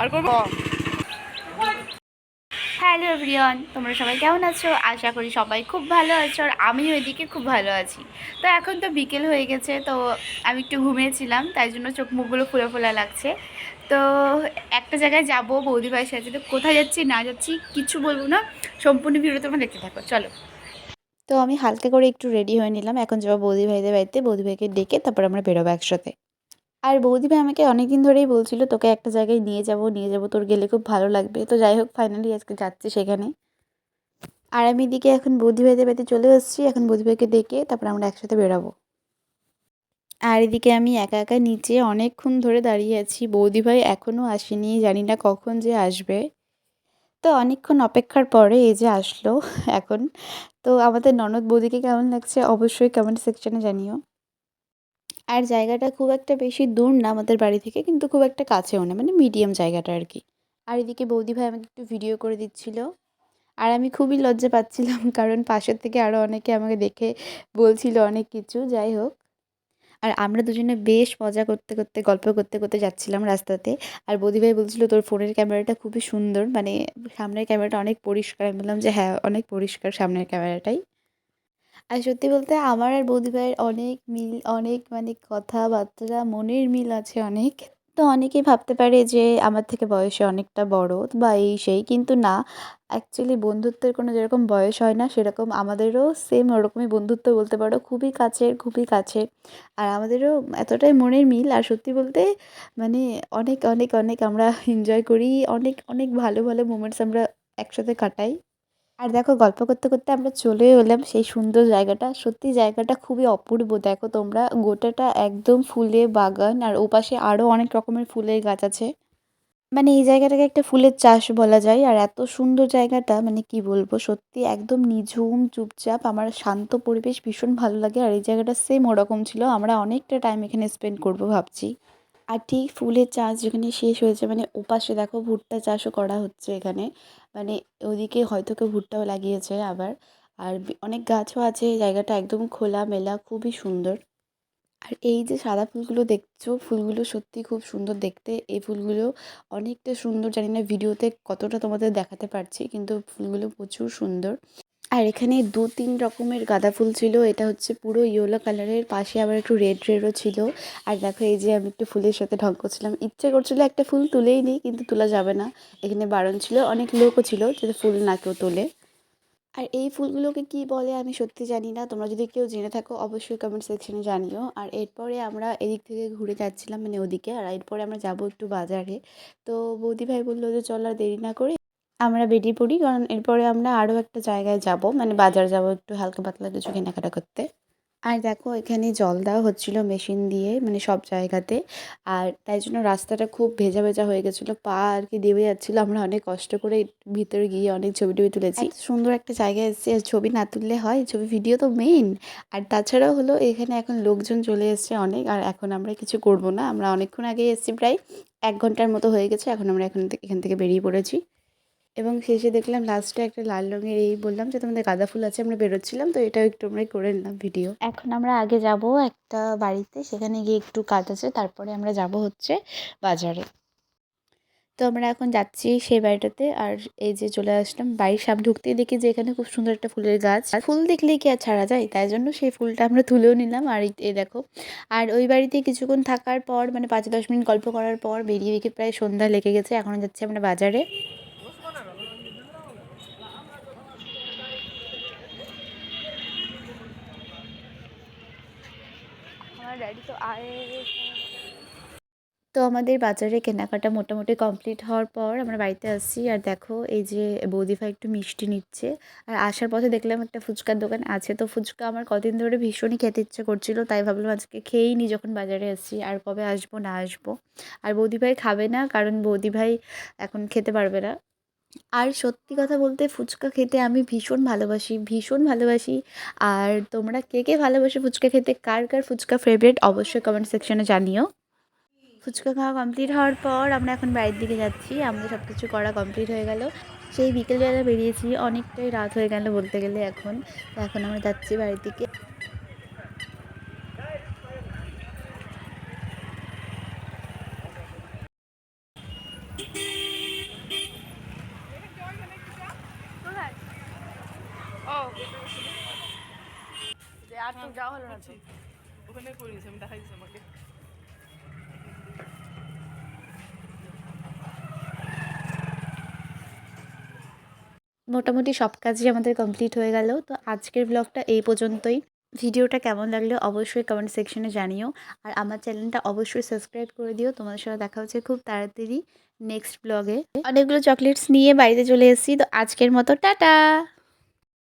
আর করব? Hello everyone তোমরা সবাই কেমন আছো? আশা করি সবাই খুব ভালো আছো আর আমিও এদিকে খুব ভালো আছি। তো এখন তো বিকেল হয়ে গেছে তো আমি একটু ঘুমিয়েছিলাম তাই জন্য চোখ মুখগুলো ফুলে ফোলা লাগছে। তো একটা জায়গায় যাব বৌদি ভাইয়ের সাথে তো কোথায় যাচ্ছি না যাচ্ছি কিছু বলব না সম্পূর্ণ ভিডিও তোমরা দেখতে থাকো চলো। তো আমি হালকা করে একটু রেডি হয়ে নিলাম এখন যাব বৌদি ভাইদের বাড়িতে বৌদি ভাইকে ডেকে তারপর আমরা বেরোবো একসাথে। আর বৌদি ভাই আমাকে অনেক দিন ধরেই বলছিল, তোকে একটা জায়গায় নিয়ে যাব নিয়ে যাব, তোর গেলে খুব ভালো লাগবে। তো যাই হোক ফাইনালি আজকে যাচ্ছি সেখানে। আর আমি এদিকে এখন বৌদি ভাইদের বাড়িতে চলে এসেছি, এখন বৌদি ভাইকে ডেকে তারপর আমরা একসাথে বেরোবো। আর এদিকে আমি একা একা নিচে অনেকক্ষণ ধরে দাঁড়িয়ে আছি। বৌদি ভাই এখনও আসেনি, জানি না কখন যে আসবে। তো অনেকক্ষণ অপেক্ষার পরে এই যে আসলো এখন। তো আমাদের ননদ বৌদিকে কেমন লাগছে অবশ্যই কমেন্ট সেকশনে জানিও। আর জায়গাটা খুব একটা বেশি দূর না আমাদের বাড়ি থেকে, কিন্তু খুব একটা কাছেও না মানে মিডিয়াম জায়গাটা আর কি। আর এদিকে বৌদি ভাই আমাকে একটু ভিডিও করে দিচ্ছিল। আর আমি খুবই লজ্জা পাচ্ছিলাম, কারণ পাশের থেকে আরও অনেকে আমাকে দেখে বলছিল অনেক কিছু, যাই হোক। আর আমরা দুজনে বেশ মজা করতে করতে, গল্প করতে করতে যাচ্ছিলাম রাস্তাতে। আর বৌদি ভাই বলছিল, তোর ফোনের ক্যামেরাটা খুবই সুন্দর। মানে সামনের ক্যামেরাটা অনেক পরিষ্কার। আমি বললাম যে হ্যাঁ অনেক পরিষ্কার সামনের ক্যামেরাটাই। আর সত্যি বলতে আমার আর বৌদি ভাইয়ের অনেক মিল, অনেক মানে কথাবার্তা, মনের মিল আছে অনেক। তো অনেকেই ভাবতে পারে যে আমার থেকে বয়সে অনেকটা বড় বা এই সেই, কিন্তু না। অ্যাকচুয়ালি বন্ধুত্বের কোনো যেরকম বয়স হয় না, সেরকম আমাদেরও সেম ওরকমই বন্ধুত্ব বলতে পারো। খুবই কাছের, খুবই কাছে আর আমাদেরও এতটাই মনের মিল, আর সত্যি বলতে মানে অনেক অনেক অনেক আমরা এনজয় করি। অনেক অনেক ভালো ভালো মোমেন্টস আমরা একসাথে কাটাই। আর দেখো গল্প করতে করতে আমরা চলে এলাম সেই সুন্দর জায়গাটা। সত্যি জায়গাটা খুবই অপূর্ব। দেখো তোমরা, গোটাটা একদম ফুলে বাগান আর ওপাশে আরও অনেক রকমের ফুলের গাছ আছে। মানে এই জায়গাটাকে একটা ফুলের চাষ বলা যায়। আর এত সুন্দর জায়গাটা মানে কি বলব, সত্যি একদম নিঝুম, চুপচাপ। আমার শান্ত পরিবেশ ভীষণ ভালো লাগে। আর এই জায়গাটা সেম ওরকম ছিল। আমরা অনেকটা টাইম এখানে স্পেন্ড করব ভাবছি। আর ঠিক ফুলের চাষ যেখানে শেষ হয়েছে মানে ওপাশে দেখো ভুট্টা চাষও করা হচ্ছে এখানে। মানে ওদিকে হয়তো কেউ ভুট্টাও লাগিয়েছে আবার। আর অনেক গাছও আছে জায়গাটা একদম খোলা মেলা খুবই সুন্দর। আর এই যে সাদা ফুলগুলো দেখছ, ফুলগুলো সত্যি খুব সুন্দর দেখতে। এই ফুলগুলো অনেকটা সুন্দর, জানি না ভিডিওতে কতটা তোমাদের দেখাতে পারছি, কিন্তু ফুলগুলো প্রচুর সুন্দর। আর এখানে দু তিন রকমের গাঁদা ফুল ছিল। এটা হচ্ছে পুরো ইয়েলো কালারের পাশে আবার একটু রেড রেডও ছিল। আর দেখো এই যে আমি একটু ফুলের সাথে ঢং করছিলাম। ইচ্ছে করছিল একটা ফুল তুলেই নিই, কিন্তু তোলা যাবে না। এখানে বারণ ছিল, অনেক লোকও ছিল যাতে ফুল না কেউ তোলে। আর এই ফুলগুলোকে কি বলে আমি সত্যি জানি না। তোমরা যদি কেউ জেনে থাকো, অবশ্যই কমেন্ট সেকশনে জানিও। আর এরপরে আমরা এদিক থেকে ঘুরে যাচ্ছিলাম মানে ওদিকে। আর এরপরে আমরা যাব একটু বাজারে। তো বৌদি ভাই বলল যে, চল আর দেরি না করে আমরা বেরিয়ে পড়ি, কারণ এরপরে আমরা আরও একটা জায়গায় যাব। মানে বাজার যাব একটু হালকা পাতলা কিছু কেনাকাটা করতে। আর দেখো, এখানে জল দেওয়া হচ্ছিল মেশিন দিয়ে মানে সব জায়গাতে। আর তাই জন্য রাস্তাটা খুব ভেজা ভেজা হয়ে গেছিল। পা আর কি দেবে যাচ্ছিল। আমরা অনেক কষ্ট করে ভিতরে গিয়ে অনেক ছবি টবি তুলেছি। সুন্দর একটা জায়গায় এসেছি আর ছবি না তুললে হয়, ছবি ভিডিও তো মেইন আর তাছাড়াও হলো, এখানে এখন লোকজন চলে এসছে অনেক। আর এখন আমরা কিছু করব না। আমরা অনেকক্ষণ আগে এসেছি, প্রায় এক ঘণ্টার মতো হয়ে গেছে। এখন আমরা এখন এখান থেকে বেরিয়ে পড়েছি। এবং শেষে দেখলাম লাস্টে একটা লাল রঙের এই বললাম যে তোমাদের গাঁদা ফুল আছে আমরা বেরোচ্ছিলাম তো এটাও একটু আমরা করে নিলাম ভিডিও এখন আমরা আগে যাব একটা বাড়িতে সেখানে গিয়ে একটু কাজ আছে তারপরে আমরা যাব হচ্ছে বাজারে। তো আমরা এখন যাচ্ছি সেই বাড়িটাতে আর এই যে চলে আসলাম বাড়ির সামনে ঢুকতেই দেখি যে এখানে খুব সুন্দর একটা ফুলের গাছ। আর ফুল দেখলেই কি আর ছাড়া যায়? তাই জন্য সেই ফুলটা আমরা তুলেও নিলাম আর এই- এই দেখো। আর ওই বাড়িতে কিছুক্ষণ থাকার পর মানে পাঁচ দশ মিনিট গল্প করার পর বেরিয়ে বেরিয়ে প্রায় সন্ধ্যা লেগে গেছে এখন যাচ্ছি আমরা বাজারে। ড্যাডি তো আয়ে তো আমাদের বাজারে কেনাকাটা মোটামুটি কমপ্লিট হওয়ার পর আমরা বাড়িতে আসছি আর দেখো, এই যে বৌদি ভাই একটু মিষ্টি নিচ্ছে। আর আসার পথে দেখলাম একটা ফুচকার দোকান আছে। তো ফুচকা আমার কদিন ধরে ভীষণই খেতে ইচ্ছে করছিল। তাই ভাবলাম আজকে খেয়েই নি যখন বাজারে আসছি আর কবে আসব না আসব। আর বৌদি ভাই খাবে না, কারণ বৌদি ভাই এখন খেতে পারবে না। আর সত্যি কথা বলতে ফুচকা খেতে আমি ভীষণ ভালোবাসি ভীষণ ভালোবাসি। আর তোমরা কে কে ভালোবাসো ফুচকা খেতে, কার কার ফুচকা ফেভারিট অবশ্যই কমেন্ট সেকশনে জানিও। ফুচকা খাওয়া কমপ্লিট হওয়ার পর আমরা এখন বাড়ির দিকে যাচ্ছি, আমাদের সব কিছু করা কমপ্লিট হয়ে গেল। সেই বিকেলবেলা বেরিয়েছি, অনেকটাই রাত হয়ে গেল বলতে গেলে এখন। এখন আমরা যাচ্ছি বাড়ির দিকে। যে আর তো যাওয়া হলো না ওখানে করে আমি দেখাই আমাকে মোটামুটি সব কাজই আমাদের কমপ্লিট হয়ে গেল। তো আজকের ব্লগটা এই পর্যন্তই। ভিডিওটা কেমন লাগল অবশ্যই কমেন্ট সেকশনে জানিও। আর আমার চ্যানেলটা অবশ্যই সাবস্ক্রাইব করে দিও। তোমাদের সাথে দেখা হচ্ছে খুব তাড়াতাড়ি নেক্সট ব্লগে অনেকগুলো চকলেটস নিয়ে বাড়িতে চলে এসেছি। তো আজকের মতো টাটা!